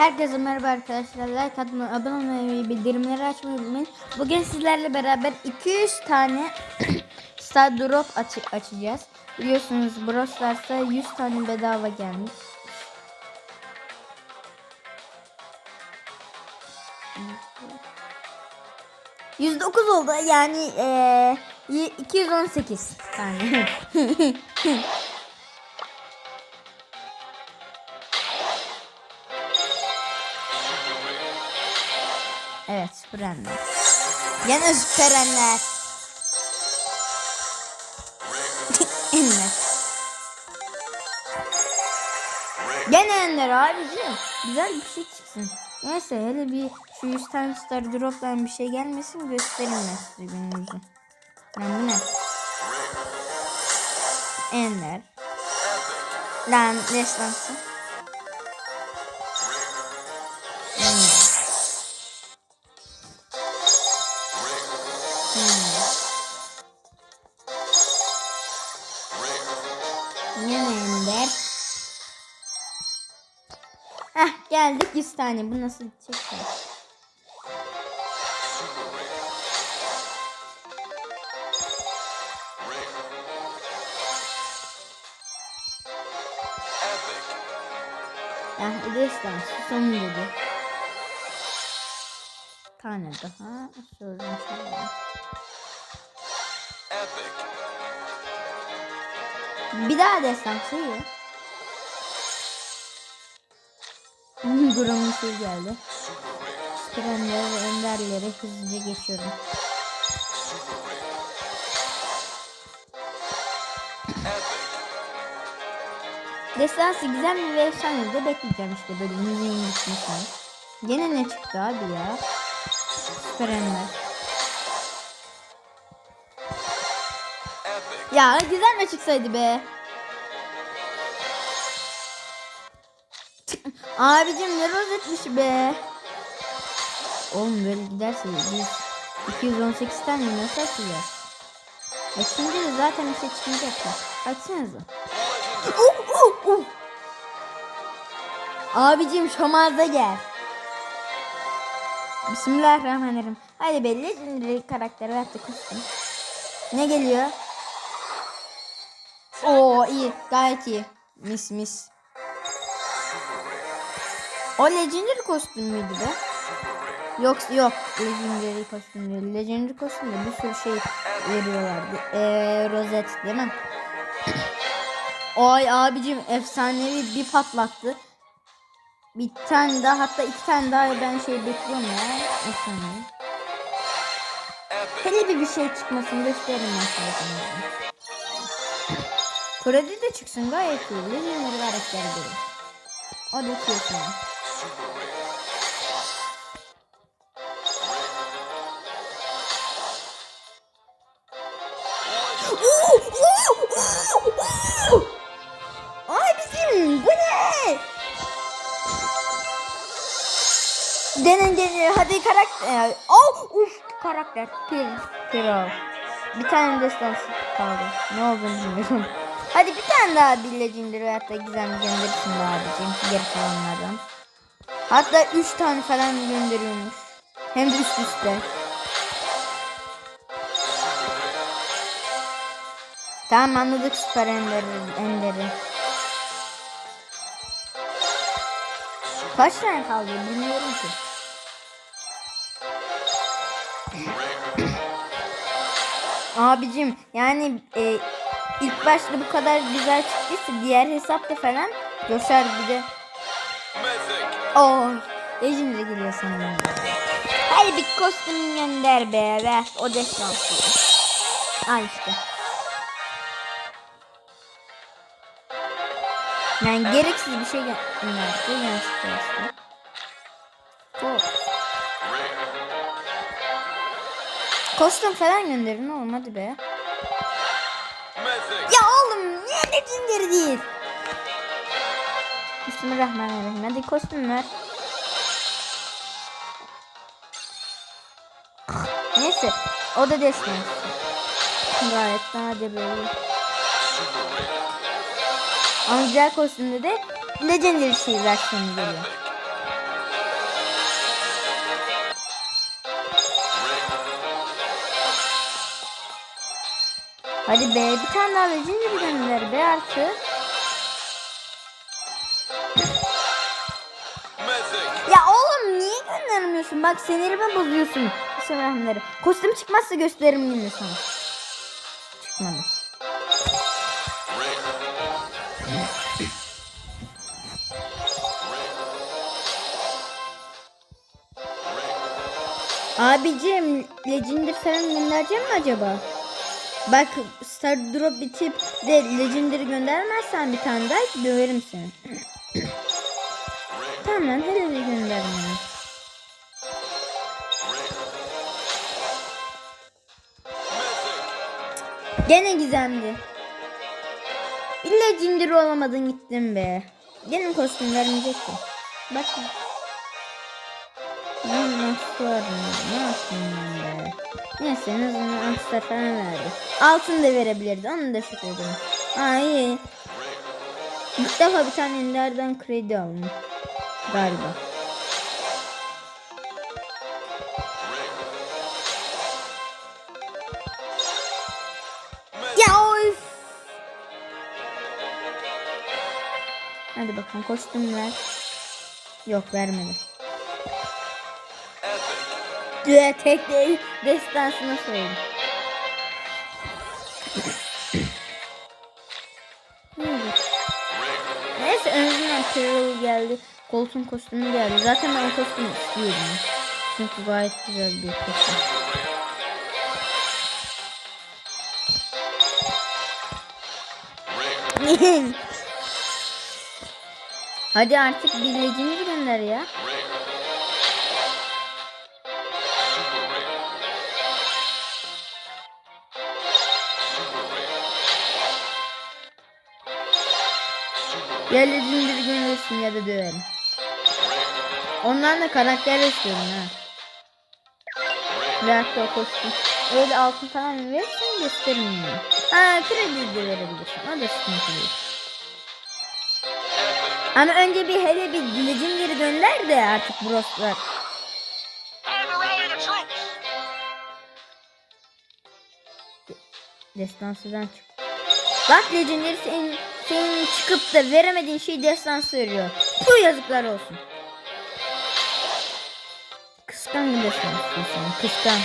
Herkese merhaba arkadaşlar. Like atmayı, abone olmayı bildirimleri açmayı unutmayın. Bugün sizlerle beraber 200 tane Star Drop aç açacağız. Biliyorsunuz Brawl Stars'ta 100 tane bedava gelmiş. ...109 oldu yani eee, y- 218 tane. süperenler. Gene süperenler. Enler. Gene enler abicim. Güzel bir şey çıksın. Neyse hele bir şu 100 tane star drop'tan bir şey gelmesin göstereyim ben size gününüzü. Lan bu ne? Ender. Lan destansı. Ender. Geldik 100 tane. Bu nasıl bitecek? ya? Ah Edestan son dedi. Tane daha. Sonra şöyle. Bir daha destansı iyi. Gurur'un şey geldi. Trenler ve enderlere hızlıca geçiyorum. Destansı güzel mi ve efsane bekleyeceğim işte böyle müziğin gitmesini. Gene ne çıktı abi ya? Süper. Ya güzel mi çıksaydı be? Abicim ne rozetmiş be. Oğlum böyle giderse biz 218 tane nasıl açacağız? E şimdi de zaten bir şey çıkmayacak ya. Açsanıza. Uh, uh, uh. Abicim şomarda gel. Bismillahirrahmanirrahim. Hadi belli legendary karakteri artık kostüm. Ne geliyor? Oo iyi gayet iyi. Mis mis. O legendary kostüm müydü be? Yok yok legendary kostüm değil. Legendary kostümde bir sürü şey veriyorlardı. Eee rozet değil mi? Ay abicim efsanevi bir patlattı. Bir tane daha hatta iki tane daha ben şey bekliyorum ya. Efsane. Hele bir bir şey çıkmasını gösteririm ben sana. Kredi de çıksın gayet iyi. Legendary karakter değil. O da çıksın. Abicim bu ne? Denen geliyor. Hadi karakter. Oh, uf karakter. Pir. Piro. Bir tane destansı kaldı. Ne olduğunu bilmiyorum. Hadi bir tane daha bir legendary veyahut da gizemli gönderirsin abicim. Geri kalanlardan. Hatta 3 tane falan gönderiyormuş. Hem de üst üste. Tamam anladık süper ender'i. ender'i. Kaç tane kaldı bilmiyorum ki. Abicim yani e, ilk başta bu kadar güzel çıktıysa diğer hesapta falan coşar bir de. Oy. Legendary geliyor sanırım. Hadi bir kostüm gönder be ver. O destansı. Al işte. Yani gereksiz bir şey gönderdi. Yanlışlıkla işte. Oh. Kostüm falan gönderin olmadı be. Ya oğlum niye legendary değil? Bismillahirrahmanirrahim. Hadi kostümler. Neyse. O da destan. Gayet sade böyle. Ama güzel kostümde de Legendary şey versiyonu geliyor. Hadi be bir tane daha Legendary gönder be artık. Göndermiyorsun? Bak sinirimi bozuyorsun. Bismillahirrahmanirrahim. Kostüm çıkmazsa gösteririm yine sana. Çıkmadı. Abicim Legendary falan göndereceğim mi acaba? Bak Star Drop bitip de Legendary göndermezsen bir tane daha döverim seni. tamam hele bir gönder Gene gizemli. İlla cindiri olamadın gittin be. Gene kostüm vermeyecek ki. Bak. Ne nasıl var Ne yapayım ben be. Neyse en azından Amstar falan verdi. Altın da verebilirdi. Onu da şükredelim. Aa iyi. İlk defa bir tane enderden kredi aldım. Galiba. Hadi bakalım kostümler. Yok vermedi. Epic. Diye tek değil destansına söyledim. Neydi? Neyse en azından Carol geldi. Colton kostümü geldi. Zaten ben o kostümü istiyordum. Çünkü gayet güzel bir kostüm. Hadi artık legendary gönder ya. Ya legendary göndersin ya da döverim. Ondan da karakter istiyorum ha. O kostüm. Öyle altın falan verirsen gösteririm. Ha kredi de verebilirsin. O da sıkıntı değil. Ama önce bir hele bir legendary gönder de artık broslar. Destansıdan çık. Bak legendary senin, senin çıkıp da veremediğin şeyi destansı veriyor. Bu yazıklar olsun. Kıskan bir destansı sen. Kıskan.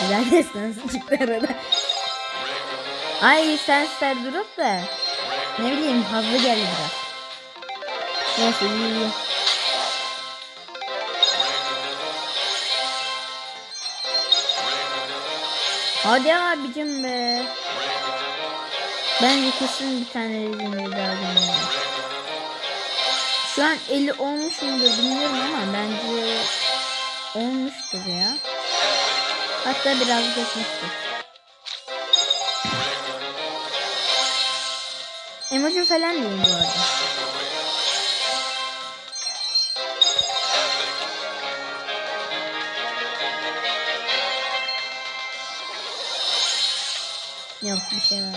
Güzel destansı çıktı arada. Ay sen star durup da. Ne bileyim fazla geldi biraz. Neyse iyi iyi. Hadi abicim be. Bence kesin bir tane legendary daha. Şu an 50 olmuş mudur bilmiyorum ama bence olmuştur ya. Hatta biraz geçmiştir. Falan diyeyim bu arada. Yok bir şey var.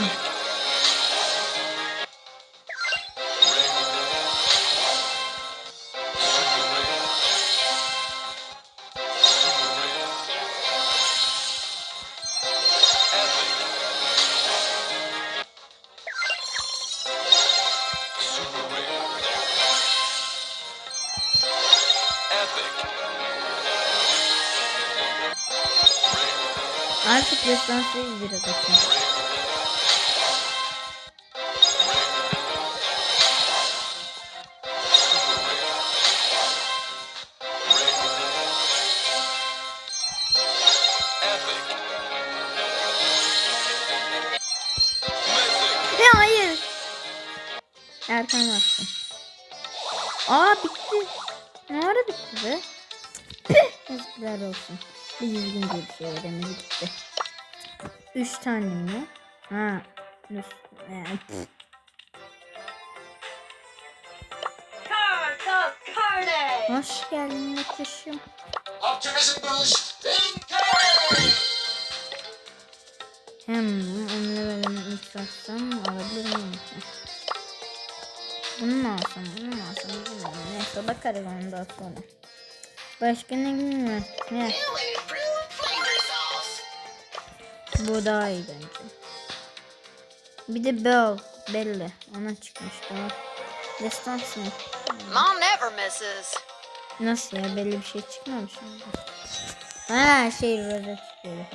destansı. Mythic. Ya hayır. Erken bastım. Aa bitti. Ne ara bitti be? Yazıklar olsun. Bir düzgün bir şey veremedi gitti. Üç tane mi? Ha. Carne! Hoş geldin. Incoming. Hem onu levelini ilk satsam alabilir miyim? Bunu mu alsam? Bunu bakarız ondan sonra. Başka ne bilmiyorum. Ne? Bu daha iyi bence. Bir de Bell. Belli. Ona çıkmıştı o. Destans mı? Mom never misses. Nasıl ya? Belli bir şey çıkmamış mı? Ha şey rozet çıkıyor.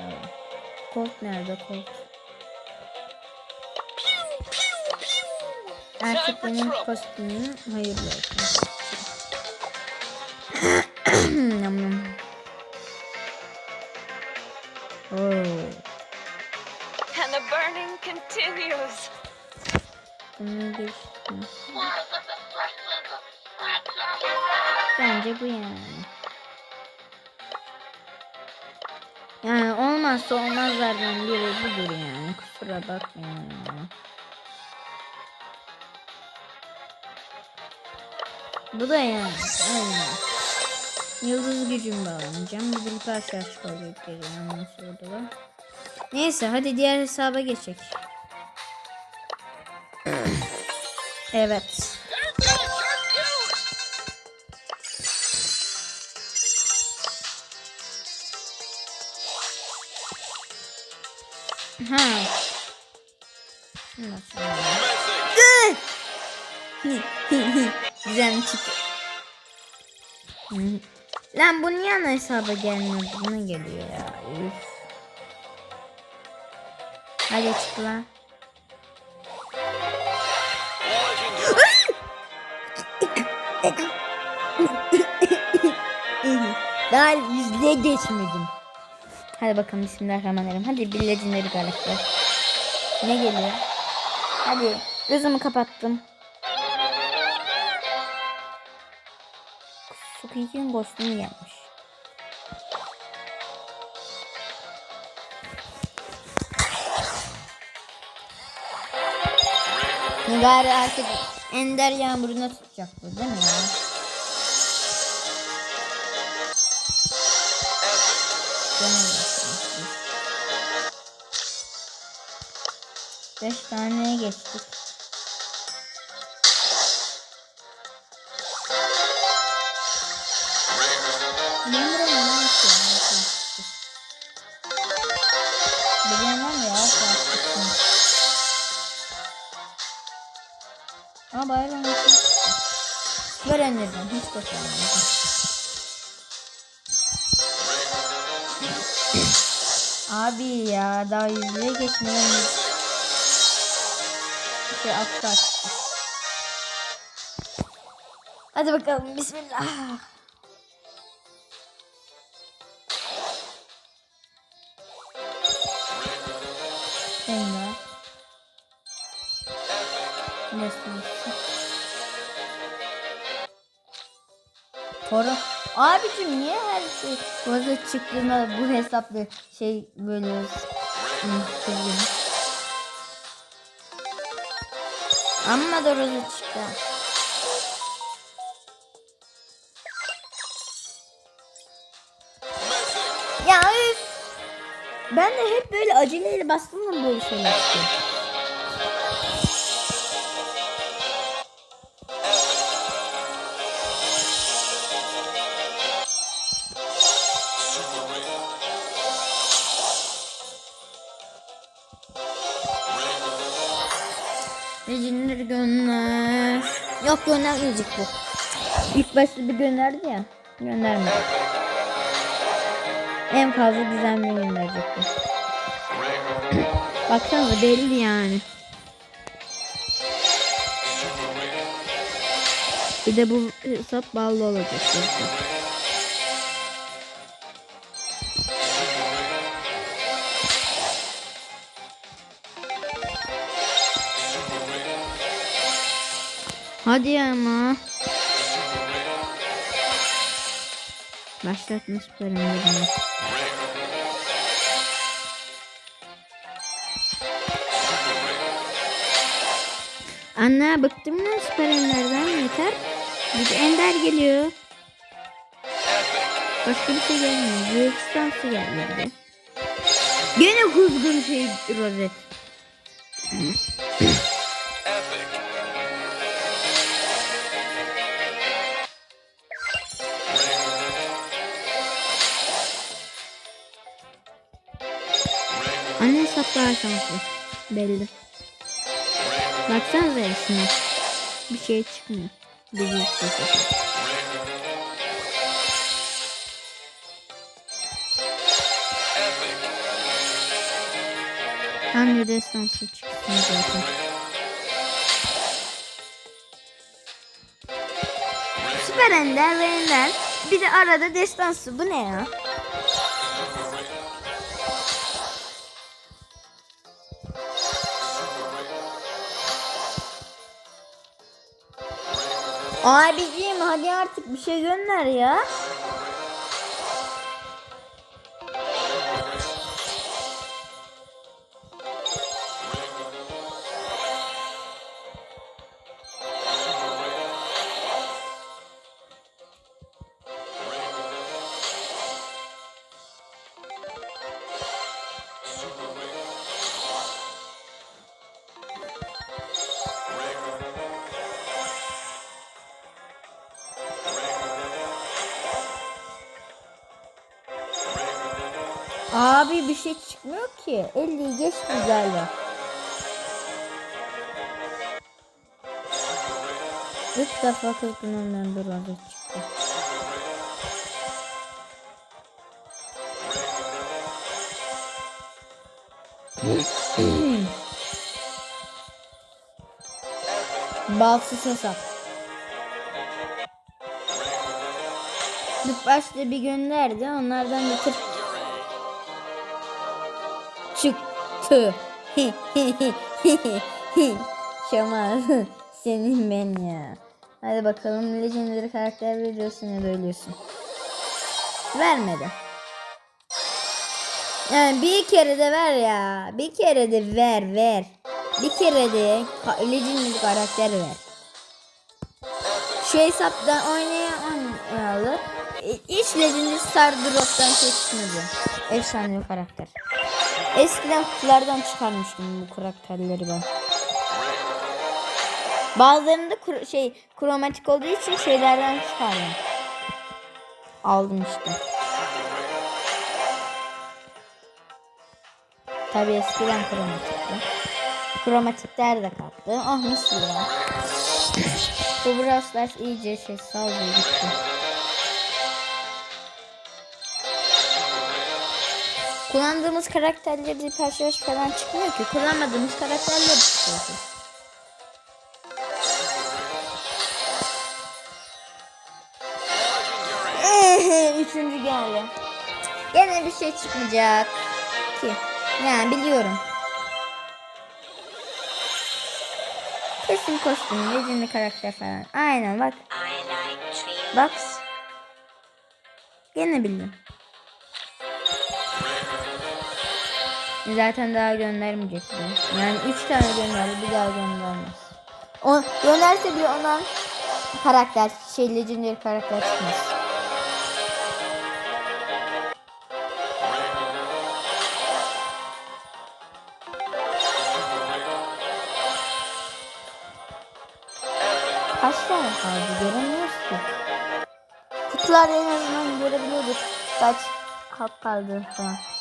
Colt nerede Colt? Artık benim kostümüm hayırlı olsun. geçtim. Bence bu yani. Yani olmazsa olmazlardan biri budur yani. Kusura bakmayın. Bu da yani. Aynen. Yıldız gücüm bağlanacağım. Bir ondan sonra da var. Neyse hadi diğer hesaba geçek. Evet. Ha. Güzel çık. Hı. Lan bu niye ana hesaba gelmiyor? Buna geliyor ya. Üf. Hadi çık. Daha yüzde geçmedim. Hadi bakalım bismillahirrahmanirrahim. Hadi bir legendary karakter. Ne geliyor? Hadi gözümü kapattım. Squeak'in kostümü gelmiş. Gari artık Ender yağmuruna tutacak bu değil mi ya? 5 taneye geçtik. Benim buraya ne yapıyorum? Biliyorum ama ya farklı. Şey ama bayağı ben yapıyorum. Şey- ver endirdim. Hiç kurtarmadım. Abi ya daha yüzüne geçmeyelim. Şey atla atla. Hadi bakalım bismillah. Destansı. Koru. Abicim niye her şey Roza çıktığında bu hesaplı şey böyle Amma Roza çıktı. Ya üf. Ben de hep böyle aceleyle bastığımda böyle şeyler çıkıyor. Recinleri gönder. Yok göndermeyecek bu. İlk başta bir gönderdi ya. Göndermedi. En fazla düzenli gönderecek bu. Baksanıza belli yani. Bir de bu hesap bağlı olacak. zaten. Hadi ama. Başlatmış paramı. Anne bıktım lan süper enlerden yeter. Bir de ender geliyor. Başka bir şey gelmiyor. Geldi bir de. Gene kuzgun şey rozet. Daha şanslı. Belli. Baksanıza şuna. Bir şey çıkmıyor. Bir sesi. Hangi destansı çıksın zaten. Süper Ender ve Ender. Bir de arada destansı. Bu ne ya? Abiciğim hadi artık bir şey gönder ya. Bir çıkmıyor ki. 50'yi geçti galiba. İlk defa kırkından bir adet çıktı. Balsız hesap. Başta bir gönderdi. Onlardan da 40 çıktı. Şamal senin ben ya. Hadi bakalım Legendary karakter veriyorsun ya da ölüyorsun. Vermedi. Yani bir kere de ver ya. Bir kere de ver ver. Bir kere de Legendary karakter ver. Şu hesaptan oynayanlar hiç Legendary Star Drop'tan çıkmadı. Efsane bir karakter. Eskiden kutulardan çıkarmıştım bu karakterleri ben. Bazılarında kro- şey kromatik olduğu için şeylerden çıkardım. Aldım işte. Tabi eskiden kromatikti. Kromatikler de kalktı. Ah gibi ya. Bu Brawl iyice şey sallıyor gitti. Kullandığımız karakterleri personaj falan çıkmıyor ki. Kullanmadığımız karakterler çıkıyor. Üçüncü geldi. Gene bir şey çıkmayacak ki. Yani biliyorum. Kesin kostüm, legendary karakter falan. Aynen bak. Bak. Gene bildim. Zaten daha göndermeyecek bu. Yani 3 tane gönderdi bir daha göndermez. O gönderse bile ondan karakter, şey legendary karakter çıkmaz. Kaç tane kaldı göremiyoruz ki. Kutular en azından görebiliyoruz. Kaç hap kaldı falan.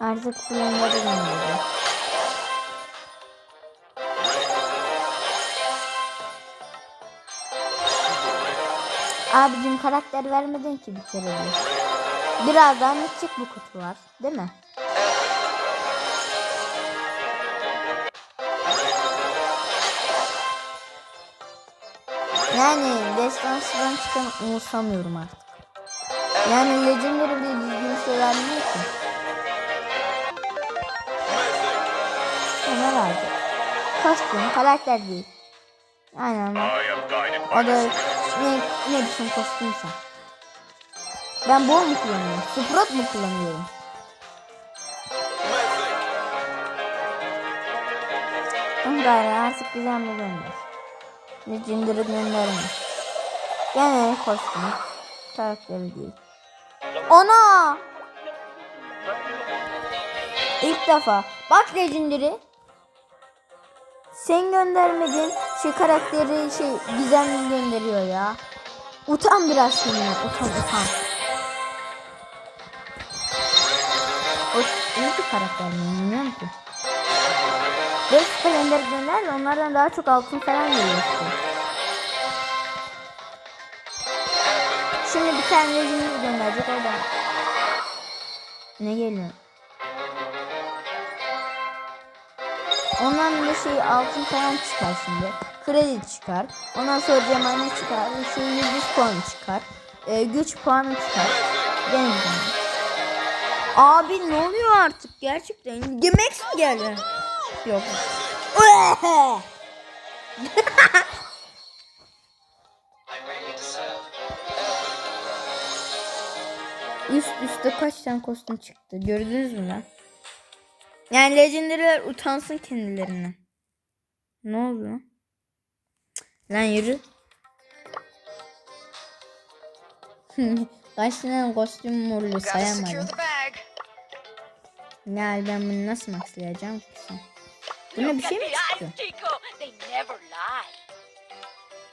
Artık fırınları gönderiyor. Abicim karakter vermedin ki bir kere de. Birazdan bitecek bu kutular. Değil mi? Yani destansıdan çıkan umursamıyorum artık. Yani Legendary bile düzgün şey vermiyor ki. Ne verdi? Kostüm, karakter değil. Aynen bak. O da ne, ne biçim kostümse. Ben bol mu kullanıyorum? Sprot mu kullanıyorum? Ama gayri artık güzel mi gönder? Legendary gönderme. Gene kostüm. Karakteri değil. Ana! İlk defa. Bak Legendary. Sen göndermedin. Şey karakteri şey gizemli gönderiyor ya. Utan biraz seninle. Utan utan. O iyi bir karakter mi bilmiyorum ki. 5 kalender gönder de onlardan daha çok altın falan geliyor işte. Şimdi bir tane Legendary gönderecek o da. Ne geliyor? Ondan da şey altın falan çıkar şimdi. Kredi çıkar. Ondan sonra cemane çıkar. Şey yıldız puanı çıkar. Ee, güç puanı çıkar. Gibi. Abi ne oluyor artık gerçekten? Yemek mi geldi? Yok. Üst üste kaç tane kostüm çıktı? Gördünüz mü lan? Yani legendary'ler utansın kendilerine. Ne oldu lan? Yürü. Kaç tane kostüm secure sayamadım. Yani ben bunu nasıl maxlayacağım ki sen? Buna bir şey mi çıktı?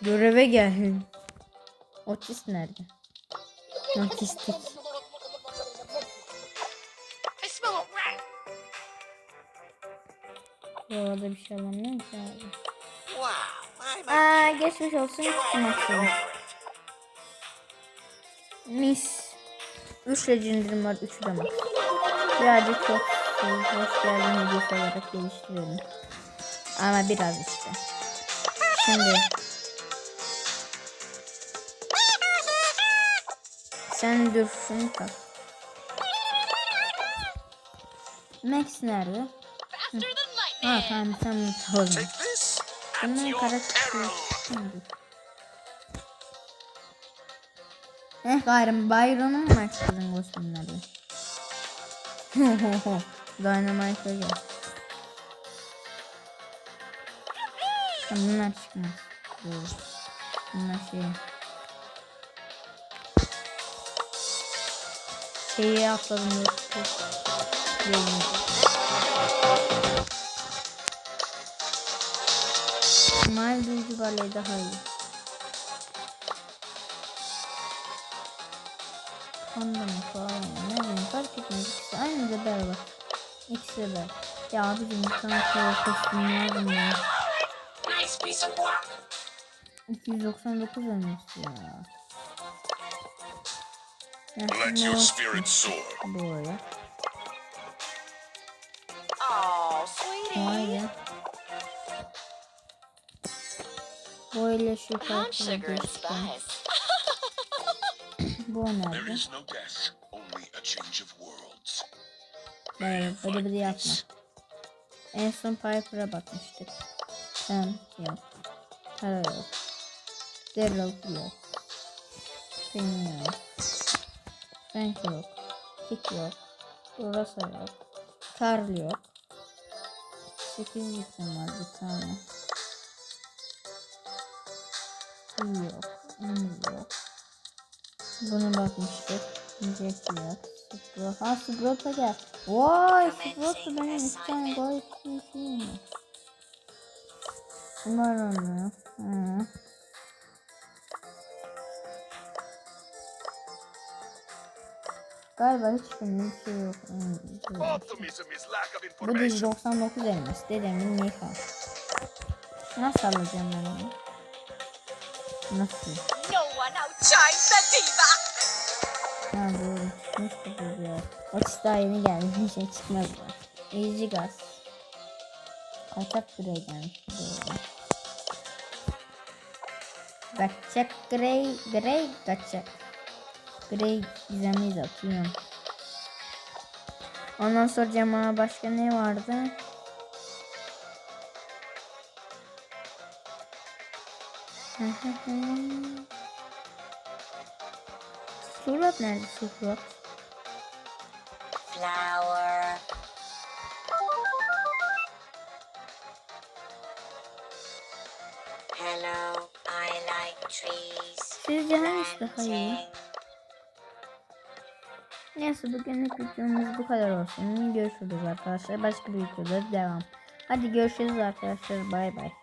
Göreve gel. Otis nerede? Otistik. I smell a rat. Burada bir şey alamıyorum ki abi. Aa geçmiş olsun kutu maxladım. Mis. 3 legendary'm var 3'ü de max. Birazcık çok şey, hoş geldin hediyesi olarak geliştiriyorum. Ama biraz işte. Şimdi. Sen dur şunu tak. Max nerede? Lightning. Ha tamam sen bunu tak o zaman. Take this at Bunların your karakteri. Eh gayrım Byron'u mu açtırdın kostümlerde? Dynamite'a gel. Bunlar çıkmaz. Bunlar şey. Şeyi atladım. Mavi duygu baley daha iyi. Panda mı falan ne bileyim fark etmez. İkisi aynı da berbat. İkisi de berbat. Ya abicim tane şey kostüm lazım ya. Nice piece of work. 299 ölmüştü ya. Ya Let şimdi your o- spirit soar. Böyle. Oh, sweetie. Böyle şu I'm farklı sugar and göster. spice. Bu There nerede? is no death, only a change of worlds. Böyle böyle bir yapma. En son Piper'a bakmıştık. Sen yok. Tara yok. Daryl yok. Penny yok. Frank yok. Kit yok. Burası yok. Carl yok. 8 isim var bir tane. Bu yok. Emil yok. Bunu bakmıştık. Jack yok. Spro. Ha Sprout'a gel. Vay Sprout da benim iki tane gayet iyi şeyim var. Bunlar onu. Hı. Galiba hiçbirinin bir şey yok. Of Bu da information. 199 elmas. Dedemin Nika. Nasıl alacağım ben onu? Nasıl? No one outshines the diva. Ha doğru. Çıkmıştı ya. Otis daha yeni gelmiş. Bir şey çıkmaz mı? Easy gaz. Kaçak Grey gelmiş. Kaçak Grey. Grey kaçak. Grey gizemliyiz atıyorum. Ondan sonra cama başka ne vardı? Surat nerede surat? Flower. Hello, I like trees. Sizce hangisi daha iyi? Neyse bugünlük videomuz bu kadar olsun. Görüşürüz arkadaşlar. Başka bir videoda devam. Hadi görüşürüz arkadaşlar. Bay bay.